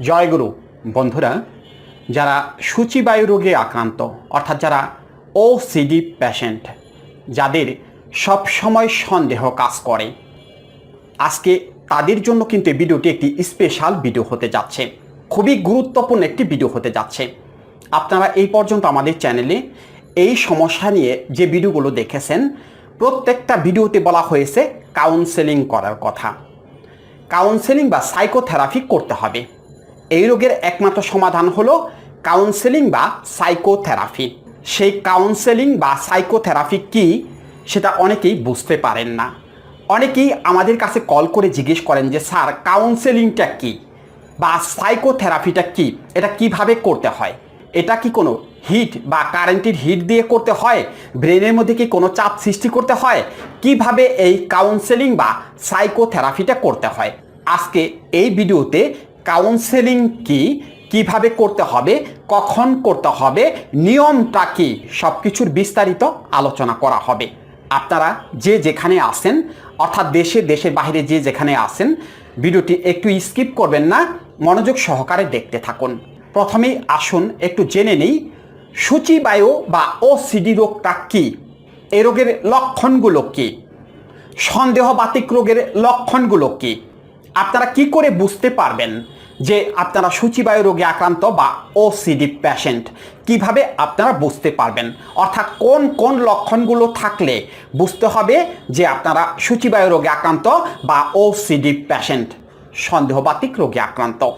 জয়গুরু বন্ধুরা, যারা সূচিবায়ু রোগে আক্রান্ত, অর্থাৎ যারা ওসিডি প্যাশেন্ট যাদের সব সময় সন্দেহ কাজ করে, আজকে তাদের জন্য কিন্তু এই ভিডিওটি একটি স্পেশাল ভিডিও হতে যাচ্ছে। খুবই গুরুত্বপূর্ণ একটি ভিডিও হতে যাচ্ছে। আপনারা এই পর্যন্ত আমাদের চ্যানেলে এই সমস্যা নিয়ে যে ভিডিওগুলো দেখেছেন, প্রত্যেকটা ভিডিওতে বলা হয়েছে কাউন্সেলিং করার কথা। কাউন্সেলিং বা সাইকোথেরাপি করতে হবে। এই রোগের একমাত্র সমাধান হলো কাউন্সেলিং বা সাইকোথেরাপি সেই কাউন্সেলিং বা সাইকোথেরাপি কি, সেটা অনেকেই বুঝতে পারেন না। অনেকেই আমাদের কাছে কল করে জিজ্ঞেস করেন যে, স্যার কাউন্সেলিংটা কি বা সাইকোথেরাপিটা কি? এটা কীভাবে করতে হয়? এটা কি কোনো হিট বা কারেন্টের হিট দিয়ে করতে হয়? ব্রেনের মধ্যে কি কোনো চাপ সৃষ্টি করতে হয়? কীভাবে এই কাউন্সেলিং বা সাইকোথেরাপিটা করতে হয়? আজকে এই ভিডিওতে কাউন্সেলিং কি? কীভাবে করতে হবে? কখন করতে হবে? নিয়মটা কি? সব কিছুর বিস্তারিত আলোচনা করা হবে। আপনারা যে যেখানে আসেন অর্থাৎ দেশে, দেশের বাইরে যে যেখানে আসেন ভিডিওটি একটু স্কিপ করবেন না, মনোযোগ সহকারে দেখতে থাকুন। প্রথমেই আসুন, একটু জেনে নেই, সূচিবায়ু বা ওসিডি রোগটা কী? এই রোগের লক্ষণগুলো কি? সন্দেহবাতিক রোগের লক্ষণগুলো কি? আপনারা কি করে বুঝতে পারবেন যে আপনারা সূচিবায়ু রোগে আক্রান্ত বা ওসিডি প্যাশেন্ট কীভাবে আপনারা বুঝতে পারবেন? অর্থাৎ কোন কোন লক্ষণগুলো থাকলে বুঝতে হবে যে আপনারা সূচিবায়ু রোগে আক্রান্ত বা ওসিডি প্যাশেন্ট সন্দেহবাতিক রোগে আক্রান্ত?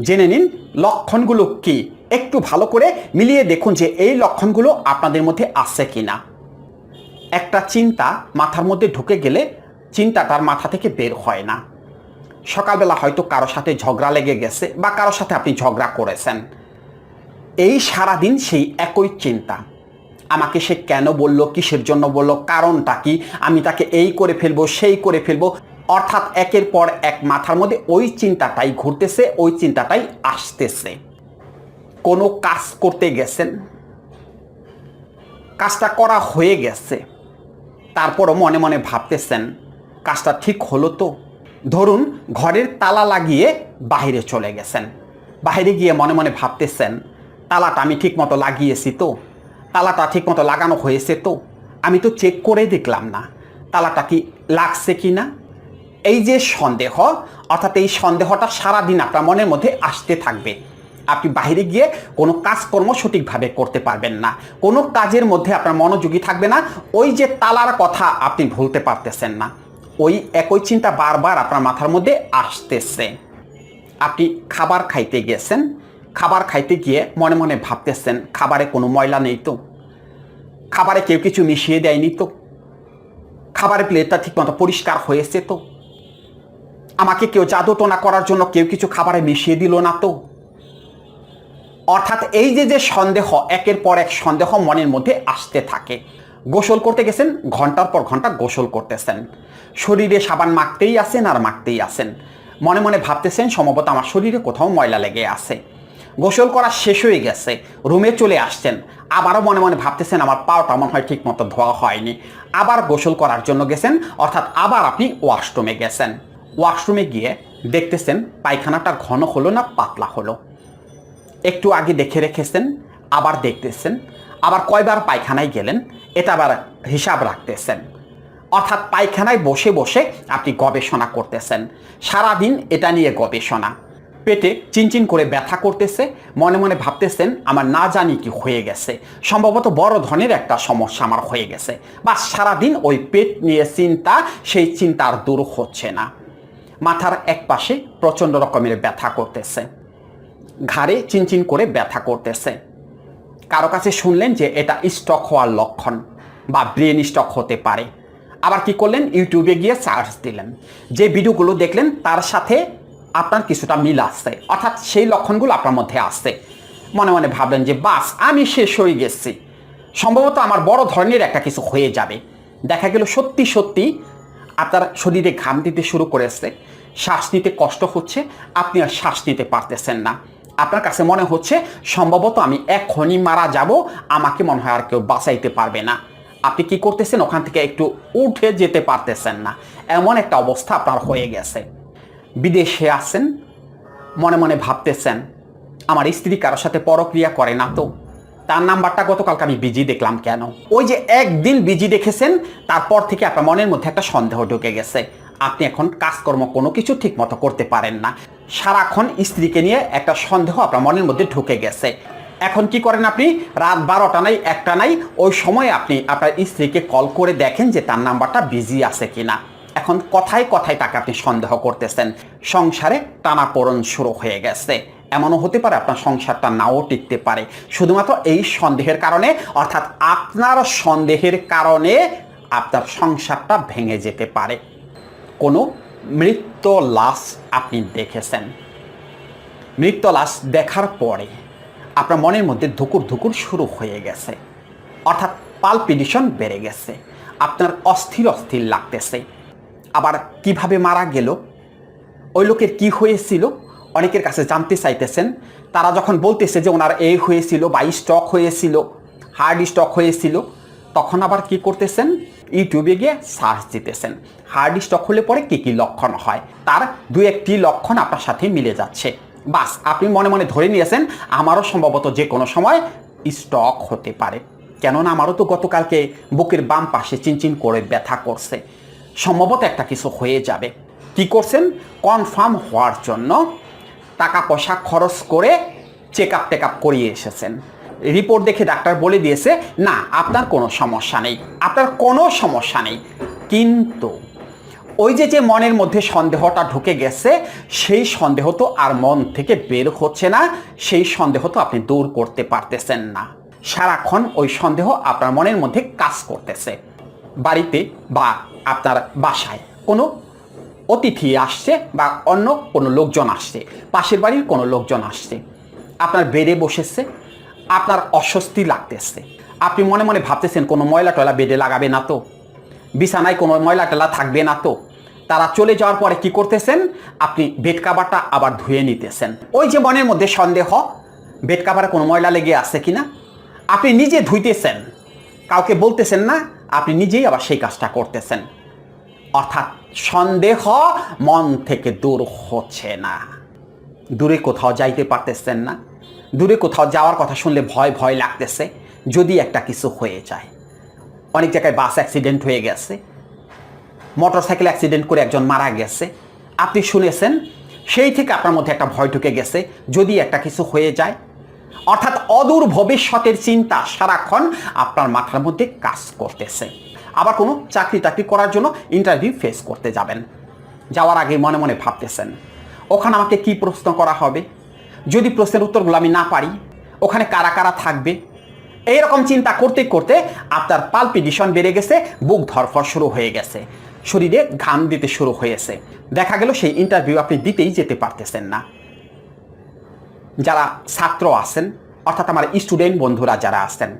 জেনে নিন লক্ষণগুলো কি। একটু ভালো করে মিলিয়ে দেখুন যে এই লক্ষণগুলো আপনাদের মধ্যে আছে কিনা। একটা চিন্তা মাথার মধ্যে ঢুকে গেলে চিন্তা তার মাথা থেকে বের হয় না। সকালবেলা হয়তো কারোর সাথে ঝগড়া লেগে গেছে বা কারোর সাথে আপনি ঝগড়া করেছেন। এই সারাদিন সেই একই চিন্তা। আমাকে সে কেন বলল, কিসের জন্য বলল, কারণটা কি? আমি তাকে এই করে ফেলব, সেই করে ফেলব। অর্থাৎ একের পর এক মাথার মধ্যে ওই চিন্তাটাই ঘুরতেছে, ওই চিন্তাটাই আসতেছে। কোনো কাজ করতে গেছেন? কাজটা করা হয়ে গেছে। তারপরও মনে মনে ভাবতেছেন, কাজটা ঠিক হলো তো? ধরুন ঘরের তালা লাগিয়ে বাইরে চলে গেছেন। বাইরে গিয়ে মনে মনে ভাবতেছেন, তালাটা আমি ঠিক মতো লাগিয়েছি তো? তালাটা ঠিক মতো লাগানো হয়েছে তো? আমি তো চেক করে দেখলাম না। তালাটা কি লাগছে কি না? এই যে সন্দেহ, অর্থাৎ এই সন্দেহটা সারাদিন আপনার মনের মধ্যে আসতে থাকবে। আপনি বাইরে গিয়ে কোনো কাজকর্ম সঠিকভাবে করতে পারবেন না। কোনো কাজের মধ্যে আপনার মনোযোগী থাকবে না। ওই যে তালার কথা আপনি ভুলতে পারতেছেন না। ওই একই চিন্তা বারবার আপনার মাথার মধ্যে আসতেছে। আপনি খাবার খাইতে গেছেন খাবার খাইতে গিয়ে মনে মনে ভাবতেছেন, খাবারে কোনো ময়লা নেই তো? খাবারে কেউ কিছু মিশিয়ে দেয়নি তো? খাবারের প্লেটটা ঠিকমতো পরিষ্কার হয়েছে তো? আমাকে কেউ জাদুটোনা করার জন্য কেউ কিছু খাবারে মিশিয়ে দিল না তো? অর্থাৎ এই যে যে সন্দেহ, একের পর এক সন্দেহ মনের মধ্যে আসতে থাকে। গোসল করতে গেছেন, ঘণ্টার পর ঘণ্টা গোসল করতেছেন। শরীরে সাবান মাখতেই আসেন আর মাখতেই আসেন মনে মনে ভাবতেছেন, সম্ভবত আমার শরীরে কোথাও ময়লা লেগে আছে। গোসল করা শেষ হয়ে গেছে, রুমে চলে আসছেন। আবারও মনে মনে ভাবতেছেন, আমার পাওটা মনে হয় ঠিক মতো ধোয়া হয়নি। আবার গোসল করার জন্য গেছেন, অর্থাৎ আবার আপনি ওয়াশরুমে গেছেন। ওয়াশরুমে গিয়ে দেখতেছেন, পায়খানাটা ঘন হলো না পাতলা হলো। একটু আগে দেখে রেখেছেন, আবার দেখতেছেন আবার কয়বার পায়খানায় গেলেন, এটা আবার হিসাব রাখতেছেন। অর্থাৎ পায়খানায় বসে বসে আপনি গবেষণা করতেছেন। সারাদিন এটা নিয়ে গবেষণা। পেটে চিনচিন করে ব্যথা করতেছে, মনে মনে ভাবতেছেন, আমার না জানি কি হয়ে গেছে। সম্ভবত বড় ধরনের একটা সমস্যা আমার হয়ে গেছে। বা সারাদিন ওই পেট নিয়ে চিন্তা, সেই চিন্তা আর দূর হচ্ছে না। মাথার এক পাশে প্রচণ্ড রকমের ব্যথা করতেছে। ঘাড়ে চিনচিন করে ব্যথা করতেছে। কারও কাছে শুনলেন যে এটা স্টক হওয়ার লক্ষণ বা ব্রেন স্টক হতে পারে। আবার কি করলেন? ইউটিউবে গিয়ে সার্চ দিলেন। যে ভিডিওগুলো দেখলেন, তার সাথে আপনার কিছুটা মিল আসছে অর্থাৎ সেই লক্ষণগুলো আপনার মধ্যে আসছে মনে মনে ভাবলেন যে, বাস, আমি শেষ হয়ে গেছি। সম্ভবত আমার বড় ধরনের একটা কিছু হয়ে যাবে। দেখা গেল সত্যি সত্যি আপনার শরীরে ঘাম দিতে শুরু করেছে। শ্বাস নিতে কষ্ট হচ্ছে। আপনি আর শ্বাস নিতে পারতেছেন না। আপনার কাছে মনে হচ্ছে, সম্ভবত আমি এখনই মারা যাব, আমাকে মনে হয় আর কেউ বাঁচাইতে পারবে না। আপনি কি করতেছেন? ওখান থেকে একটু উঠে যেতে পারতেছেন না। এমন একটা অবস্থা আপনার হয়ে গেছে। বিদেশে আছেন, মনে মনে ভাবতেছেন, আমার স্ত্রী কারোর সাথে পরক্রিয়া করে না তো? তার নাম্বারটা গতকালকে আমি বিজি দেখলাম কেন? ওই যে একদিন বিজি দেখেছেন, তারপর থেকে আপনার মনের মধ্যে একটা সন্দেহ ঢুকে গেছে। আপনি এখন কাজকর্ম কোনো কিছু ঠিক মতো করতে পারেন না। সারাক্ষণ স্ত্রীকে নিয়ে একটা সন্দেহ আপনার মনের মধ্যে ঢুকে গেছে। এখন কি করেন আপনি? রাত বারোটা নাই, একটা নাই, ওই সময় আপনি আপনার স্ত্রীকে কল করে দেখেন যে তার নাম্বারটা বিজি আছে কিনা। এখন কথায় কথায় তাকে আপনি সন্দেহ করতেছেন। সংসারে টানাপোড়ন শুরু হয়ে গেছে। এমনও হতে পারে আপনার সংসারটা নাও টিকতে পারে। শুধুমাত্র এই সন্দেহের কারণে, অর্থাৎ আপনার সন্দেহের কারণে আপনার সংসারটা ভেঙে যেতে পারে। কোনো মৃত্যু লাশ আপনি দেখেছেন। মৃত্য লাশ দেখার পরে আপনার মনের মধ্যে ধুকুর ধুকুর শুরু হয়ে গেছে। অর্থাৎ পালপিডিশন বেড়ে গেছে। আপনার অস্থির অস্থির লাগতেছে। আবার কীভাবে মারা গেল? ওই লোকের কি হয়েছিল? অনেকের কাছে জানতে চাইতেছেন। তারা যখন বলতেছে যে ওনার এ হয়েছিল বা স্টক হয়েছিল, হার্ড স্টক হয়েছিল, তখন আবার কি করতেছেন? ইউটিউবে গিয়ে সার্চ দিতেছেন। হার্ড স্টক হলে পরে কী কী লক্ষণ হয়? তার দু একটি লক্ষণ আপনার সাথে মিলে যাচ্ছে। বাস, আপনি মনে মনে ধরে নিয়েছেন, আমারও সম্ভবত যে কোনো সময় স্টক হতে পারে। কেননা আমারও তো গতকালকে বুকের বাম পাশে চিনচিন করে ব্যথা করছে। সম্ভবত একটা কিছু হয়ে যাবে। কি করছেন? কনফার্ম হওয়ার জন্য টাকা পয়সা খরচ করে চেক আপ টেক আপ করিয়ে এসেছেন। রিপোর্ট দেখে ডাক্তার বলে দিয়েছে, না, আপনার কোনো সমস্যা নেই। আপনার কোনো সমস্যা নেই। কিন্তু ওই যে যে মনের মধ্যে সন্দেহটা ঢুকে গেছে, সেই সন্দেহ তো আর মন থেকে বের হচ্ছে না, সেই সন্দেহ তো আপনি দূর করতে পারতেছেন না। সারাক্ষণ ওই সন্দেহ আপনার মনের মধ্যে কাজ করতেছে। বাড়িতে বা আপনার বাসায় কোনো অতিথি আসছে বা অন্য কোনো লোকজন আসছে, পাশের বাড়ির কোনো লোকজন আসছে। আপনার বেডে বসেছে আপনার অস্বস্তি লাগতেছে। আপনি মনে মনে ভাবতেছেন, কোনো ময়লা টয়লা বেডে লাগাবে না তো। বিছানায় কোনো ময়লা টয়লা থাকবে না তো। তারা চলে যাওয়ার পরে কি করতেছেন? আপনি বেড কাভারটা আবার ধুয়ে নিতেছেন। ওই যে মনের মধ্যে সন্দেহ, বেড কাভারে কোনো ময়লা লেগে আছে কি না আপনি নিজে ধুইতেছেন। কাউকে বলতেছেন না, আপনি নিজেই আবার সেই কাজটা করতেছেন। অর্থাৎ সন্দেহ মন থেকে দূর হচ্ছে না। দূরে কোথাও যাইতে পারতেছেন না। দূরে কোথাও যাওয়ার কথা শুনলে ভয় ভয় লাগতেছে, যদি একটা কিছু হয়ে যায়। অনেক জায়গায় বাস অ্যাক্সিডেন্ট হয়ে গেছে মোটরসাইকেল অ্যাক্সিডেন্ট করে একজন মারা গেছে। আপনি শুনেছেন, সেই থেকে আপনার মধ্যে একটা ভয় ঢুকে গেছে, যদি একটা কিছু হয়ে যায়। অর্থাৎ অদূর ভবিষ্যতের চিন্তা সারাক্ষণ আপনার মাথার মধ্যে কাজ করতেছে। আবার কোনো চাকরি টাকরি করার জন্য ইন্টারভিউ ফেস করতে যাবেন। যাওয়ার আগে মনে মনে ভাবতেছেন, ওখানে আমাকে কি প্রশ্ন করা হবে? যদি প্রশ্নের উত্তরগুলো আমি না পারি, ওখানে কারা কারা থাকবে? এইরকম চিন্তা করতে করতে আপনার পালপিডিশন বেড়ে গেছে, বুক ধরফর শুরু হয়ে গেছে। শরীরে ঘাম দিতে শুরু হয়েছে। দেখা গেল সেই ইন্টারভিউ আপনি দিতেই যেতে পারতেছেন না। যারা ছাত্র আছেন, অর্থাৎ আমার স্টুডেন্ট বন্ধুরা যারা আছেন,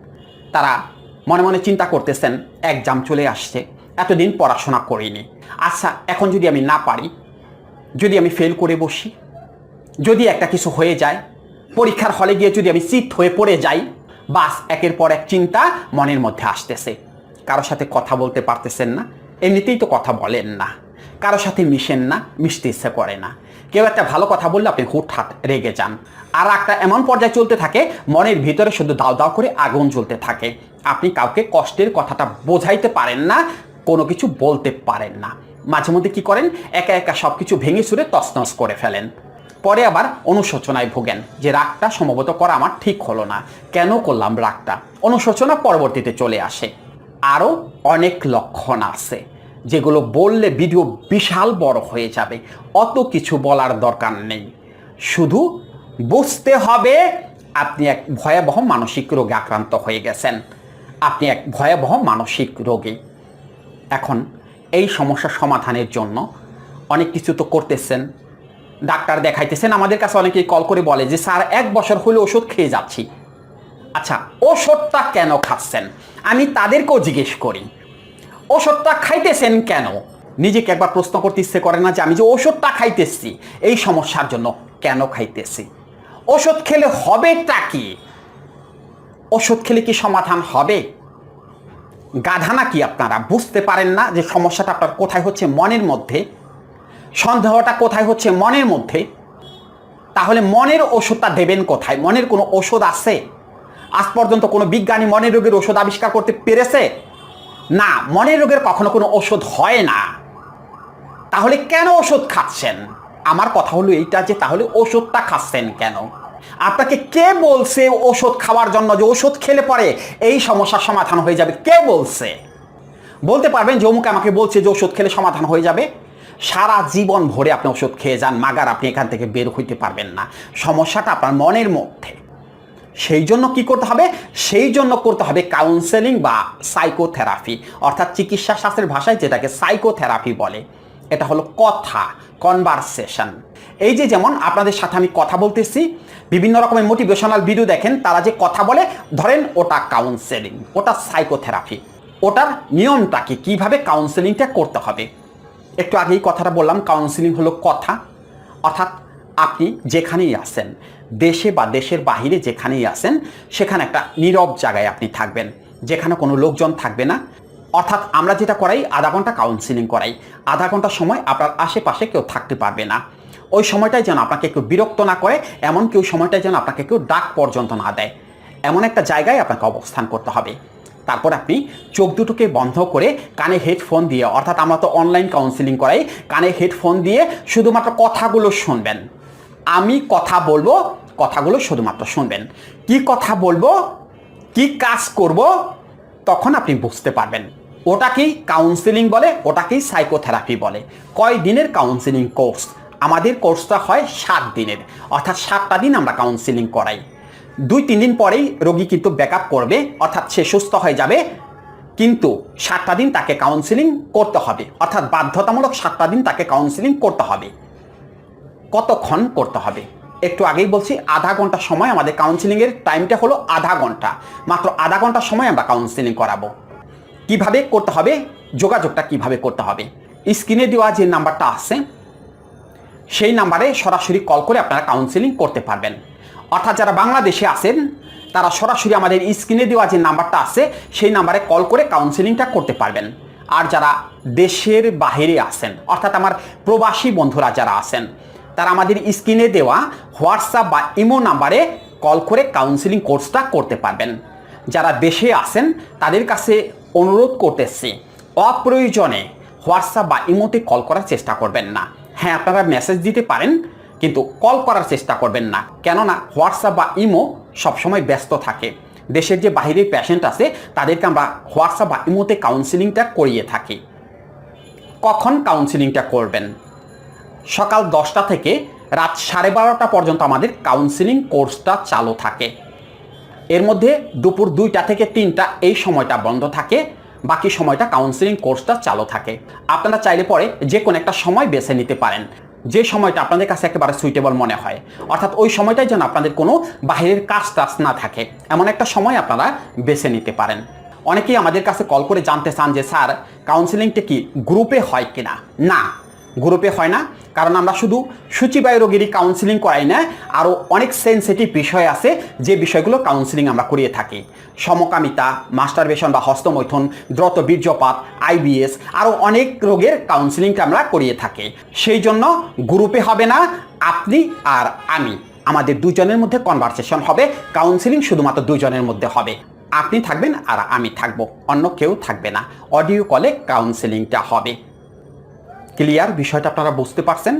তারা মনে মনে চিন্তা করতেছেন এক্সাম চলে আসছে, এতদিন পড়াশোনা করিনি। আচ্ছা এখন যদি আমি না পারি, যদি আমি ফেল করে বসি যদি একটা কিছু হয়ে যায়, পরীক্ষার হলে গিয়ে যদি আমি চিট হয়ে পড়ে যাই, বাস একের পর এক চিন্তা মনের মধ্যে আসতেছে। কারোর সাথে কথা বলতে পারতেছেন না, এমনিতেই তো কথা বলেন না। কারোর সাথে মিশেন না, মিশতে ইচ্ছে করে না। কেউ একটা ভালো কথা বললে আপনি হুটহাট রেগে যান। আর একটা এমন পর্যায়ে চলতে থাকে, মনের ভিতরে শুধু দাও দাও করে আগুন জ্বলতে থাকে। আপনি কাউকে কষ্টের কথাটা বোঝাইতে পারেন না, কোনো কিছু বলতে পারেন না। মাঝে মধ্যে কী করেন? একা একা সব কিছু ভেঙে সুরে তছনছ করে ফেলেন। পরে আবার অনুশোচনায় ভোগেন যে রাগটা সম্ভবত করা আমার ঠিক হলো না। কেন করলাম রাগটা? অনুশোচনা পরবর্তীতে চলে আসে। আরও অনেক লক্ষণ আছে, যেগুলো বললে ভিডিও বিশাল বড় হয়ে যাবে। অত কিছু বলার দরকার নেই। শুধু বুঝতে হবে আপনি এক ভয়াবহ মানসিক রোগে আক্রান্ত হয়ে গেছেন। আপনি এক ভয়াবহ মানসিক রোগী। এখন এই সমস্যা সমাধানের জন্য অনেক কিছু তো করতেছেন। ডাক্তার দেখাইতেছেন, আমাদের কাছে অনেকেই কল করে বলে যে, স্যার, এক বছর হলে ওষুধ খেয়ে যাচ্ছি। আচ্ছা ওষুধটা কেন খাচ্ছেন? আমি তাদেরকেও জিজ্ঞেস করি। ওষুধটা খাইতেছেন কেন? নিজেকে একবার প্রশ্ন করতে ইচ্ছে করে না যে, আমি যে ওষুধটা খাইতেছি, এই সমস্যার জন্য কেন খাইতেছি? ওষুধ খেলে হবেটা কি? ওষুধ খেলে কি সমাধান হবে? গাধা নাকি আপনারা? বুঝতে পারেন না যে, সমস্যাটা আপনার কোথায় হচ্ছে মনের মধ্যে। সন্দেহটা কোথায় হচ্ছে? মনের মধ্যে। তাহলে মনের ওষুধটা দেবেন কোথায়? মনের কোনো ওষুধ আছে? আজ পর্যন্ত কোনো বিজ্ঞানী মনের রোগের ওষুধ আবিষ্কার করতে পেরেছে? না, মনের রোগের কখনো কোনো ওষুধ হয় না। তাহলে কেন ওষুধ খাচ্ছেন? আমার কথা হলো এইটা যে তাহলে ওষুধটা খাচ্ছেন কেন? আপনাকে কে বলছে ওষুধ খাওয়ার জন্য যে ওষুধ খেলে পরে এই সমস্যার সমাধান হয়ে যাবে? কে বলছে? বলতে পারবেন যে অমুক আমাকে বলছে যে ওষুধ খেলে সমাধান হয়ে যাবে। সারা জীবন ভরে আপনি ওষুধ খেয়ে যান, মাগার আপনি এখান থেকে বের হইতে পারবেন না। সমস্যাটা আপনার মনের মধ্যে। সেই জন্য কি করতে হবে? সেই জন্য করতে হবে কাউন্সেলিং বা সাইকোথেরাপি অর্থাৎ চিকিৎসা শাস্ত্রের ভাষায় যেটাকে সাইকোথেরাপি বলে। এটা হলো কথা কনভারসেশন এই যে যেমন আপনাদের সাথে আমি কথা বলতেছি, বিভিন্ন রকমের মোটিভেশনাল ভিডিও দেখেন, তারা যে কথা বলে, ধরেন ওটা কাউন্সেলিং ওটা সাইকোথেরাপি ওটার নিয়মটা কি? কীভাবে কাউন্সেলিংটা করতে হবে? একটু আগেই কথাটা বললাম কাউন্সিলিং হলো কথা। অর্থাৎ আপনি যেখানেই আসেন দেশে বা দেশের বাহিরে যেখানেই আসেন সেখানে একটা নীরব জায়গায় আপনি থাকবেন, যেখানে কোনো লোকজন থাকবে না। অর্থাৎ আমরা যেটা করাই, আধা ঘণ্টা কাউন্সিলিং করাই। আধা ঘণ্টা সময় আপনার আশেপাশে কেউ থাকতে পারবে না। ওই সময়টাই যেন আপনাকে কেউ বিরক্ত না করে এমন কেউ সময়টাই যেন আপনাকে কেউ ডাক পর্যন্ত না দেয়। এমন একটা জায়গায় আপনাকে অবস্থান করতে হবে। তারপর আপনি চোখ দুটোকে বন্ধ করে কানে হেডফোন দিয়ে, অর্থাৎ আমরা তো অনলাইন কাউন্সিলিং করাই, কানে হেডফোন দিয়ে শুধুমাত্র কথাগুলো শুনবেন। আমি কথা বলব, কথাগুলো শুধুমাত্র শুনবেন। কি কথা বলব, কি কাজ করব, তখন আপনি বুঝতে পারবেন। ওটাকেই কাউন্সিলিং বলে, ওটাকেই সাইকোথেরাপি বলে। কয় দিনের কাউন্সিলিং কোর্স আমাদের কোর্সটা হয় সাত দিনের, অর্থাৎ সাতটা দিন আমরা কাউন্সিলিং করাই। দুই, তিন দিন পরেই রোগী কিন্তু ব্যাক করবে, অর্থাৎ সে সুস্থ হয়ে যাবে। কিন্তু সাতটা দিন তাকে কাউন্সিলিং করতে হবে, অর্থাৎ বাধ্যতামূলক সাতটা দিন তাকে কাউন্সিলিং করতে হবে। কতক্ষণ করতে হবে? একটু আগেই বলছি, আধা ঘণ্টা সময় আমাদের কাউন্সিলিংয়ের টাইমটা হলো আধা ঘণ্টা। মাত্র আধা ঘণ্টা সময় আমরা কাউন্সিলিং করাবো। কীভাবে করতে হবে? যোগাযোগটা কীভাবে করতে হবে? স্ক্রিনে দেওয়া যে নাম্বারটা আছে, সেই নাম্বারে সরাসরি কল করে আপনারা কাউন্সিলিং করতে পারবেন। অর্থাৎ যারা বাংলাদেশে আছেন, তারা সরাসরি আমাদের স্ক্রিনে দেওয়া যে নাম্বারটা আছে, সেই নাম্বারে কল করে কাউন্সিলিংটা করতে পারবেন। আর যারা দেশের বাহিরে আছেন, অর্থাৎ আমার প্রবাসী বন্ধুরা যারা আছেন, তারা আমাদের স্ক্রিনে দেওয়া হোয়াটসঅ্যাপ বা ইমো নাম্বারে কল করে কাউন্সিলিং কোর্সটা করতে পারবেন। যারা দেশে আছেন, তাদের কাছে অনুরোধ করতেছি, অপ্রয়োজনে হোয়াটসঅ্যাপ বা ইমোতে কল করার চেষ্টা করবেন না। হ্যাঁ আপনারা মেসেজ দিতে পারেন। কিন্তু কল করার চেষ্টা করবেন না। কেননা হোয়াটসঅ্যাপ বা ইমো সবসময় ব্যস্ত থাকে। দেশের যে বাহিরের প্যাশেন্ট আছে, তাদেরকে আমরা হোয়াটসঅ্যাপ বা ইমোতে কাউন্সিলিংটা করিয়ে থাকি। কখন কাউন্সিলিংটা করবেন? সকাল দশটা থেকে রাত সাড়ে বারোটা পর্যন্ত আমাদের কাউন্সিলিং কোর্সটা চালু থাকে। এর মধ্যে দুপুর দুইটা থেকে তিনটা এই সময়টা বন্ধ থাকে। বাকি সময়টা কাউন্সিলিং কোর্সটা চালু থাকে। আপনারা চাইলে পরে যে কোনো একটা সময় বেছে নিতে পারেন। যে সময়টা আপনাদের কাছে একেবারে সুইটেবল মনে হয়, অর্থাৎ ওই সময়টাই যেন আপনাদের কোনো বাহিরের কাজ টাজ না থাকে, এমন একটা সময় আপনারা বেছে নিতে পারেন। অনেকেই আমাদের কাছে কল করে জানতে চান যে, স্যার কাউন্সিলিংটা কি গ্রুপে হয় কিনা? না গ্রুপে হয় না, কারণ আমরা শুধু সূচিবায়ু রোগীরই কাউন্সিলিং করাই না আরও অনেক সেন্সিটিভ বিষয় আছে যে বিষয়গুলো কাউন্সিলিং আমরা করিয়ে থাকি। সমকামিতা মাস্টারবেশন বা হস্তমৈথুন, দ্রুত বীর্যপাত আইবিএস আরও অনেক রোগের কাউন্সিলিংটা আমরা করিয়ে থাকি। সেই জন্য গ্রুপে হবে না, আপনি আর আমি। আমাদের দুজনের মধ্যে কনভারসেশন হবে কাউন্সিলিং শুধুমাত্র দুজনের মধ্যে হবে। আপনি থাকবেন আর আমি থাকব, অন্য কেউ থাকবে না। অডিও কলে কাউন্সিলিংটা হবে। ক্লিয়ার বিষয়টা আপনারা বুঝতে পারছেন?